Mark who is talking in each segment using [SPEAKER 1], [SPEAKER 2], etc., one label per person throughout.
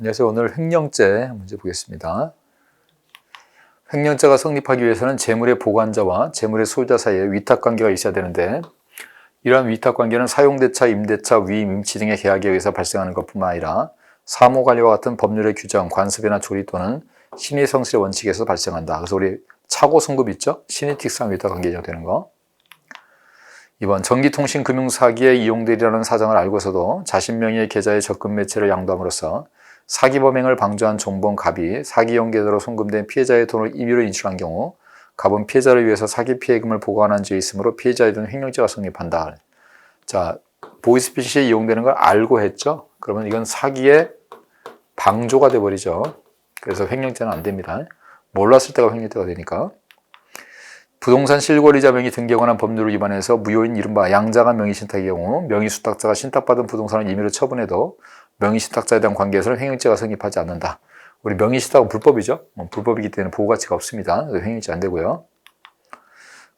[SPEAKER 1] 안녕하세요. 오늘 횡령죄 문제 보겠습니다. 횡령죄가 성립하기 위해서는 재물의 보관자와 재물의 소유자 사이에 위탁 관계가 있어야 되는데 이러한 위탁 관계는 사용대차, 임대차, 위임, 임치 등의 계약에 의해서 발생하는 것뿐만 아니라 사무 관리와 같은 법률의 규정, 관습이나 조리 또는 신의 성실의 원칙에서 발생한다. 그래서 우리 차고 송급 있죠? 신의 특상 위탁 관계 인정되는 거. 2번 전기통신 금융사기에 이용되리라는 사정을 알고서도 자신 명의의 계좌에 적금 매체를 양도함으로써 사기 범행을 방조한 종본 갑이 사기 용계자로 송금된 피해자의 돈을 임의로 인출한 경우 갑은 피해자를 위해서 사기 피해금을 보관한 죄 있으므로 피해자에 대한 횡령죄가 성립한다. 자, 보이스피싱에 이용되는 걸 알고 했죠? 그러면 이건 사기의 방조가 돼버리죠. 그래서 횡령죄는 안 됩니다. 몰랐을 때가 횡령죄가 되니까. 부동산 실거래자 명의 등기에 관한 법률을 위반해서 무효인 이른바 양자간 명의 신탁의 경우 명의 수탁자가 신탁받은 부동산을 임의로 처분해도 명의 신탁자에 대한 관계에서는 횡령죄가 성립하지 않는다. 우리 명의 신탁은 불법이죠. 어, 불법이기 때문에 보호 가치가 없습니다. 횡령죄 안 되고요.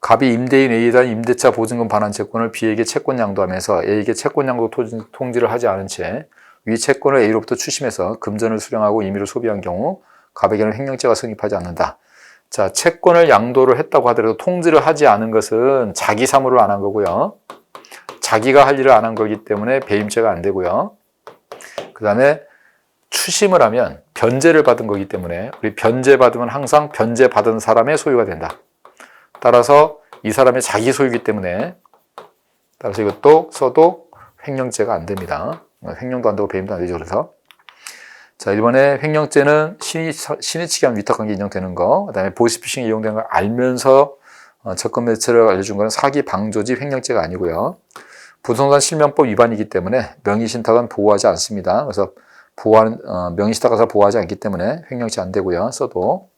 [SPEAKER 1] 갑이 임대인 A에 대한 임대차 보증금 반환 채권을 B에게 채권 양도하면서 A에게 채권 양도 통지를 하지 않은 채 위 채권을 A로부터 추심해서 금전을 수령하고 임의로 소비한 경우 갑에게는 횡령죄가 성립하지 않는다. 자, 채권을 양도를 했다고 하더라도 통지를 하지 않은 것은 자기 사무를 안한 거고요. 자기가 할 일을 안 한 거기 때문에 배임죄가 안 되고요. 그 다음에 추심을 하면 변제를 받은 거기 때문에 우리 변제 받으면 항상 변제 받은 사람의 소유가 된다. 따라서 이 사람의 자기 소유이기 때문에 따라서 이것도 써도 횡령죄가 안 됩니다. 횡령도 안 되고 배임도 안 되죠. 그래서 자, 이번에 횡령죄는 신의, 신의 측이한 위탁관계 인정되는 거, 그 다음에 보이스피싱에 이용되는 걸 알면서 어, 접근 매체를 알려준 건 사기 방조지 횡령죄가 아니고요. 부동산 실명법 위반이기 때문에 명의신탁은 보호하지 않습니다. 그래서 보호하는, 어, 명의신탁가서 보호하지 않기 때문에 횡령죄 안 되고요. 써도.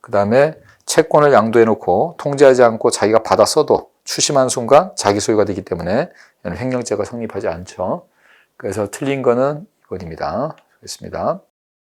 [SPEAKER 1] 그 다음에 채권을 양도해 놓고 통지하지 않고 자기가 받아 써도 추심한 순간 자기 소유가 되기 때문에 횡령죄가 성립하지 않죠. 그래서 틀린 거는 이것입니다. 됐습니다.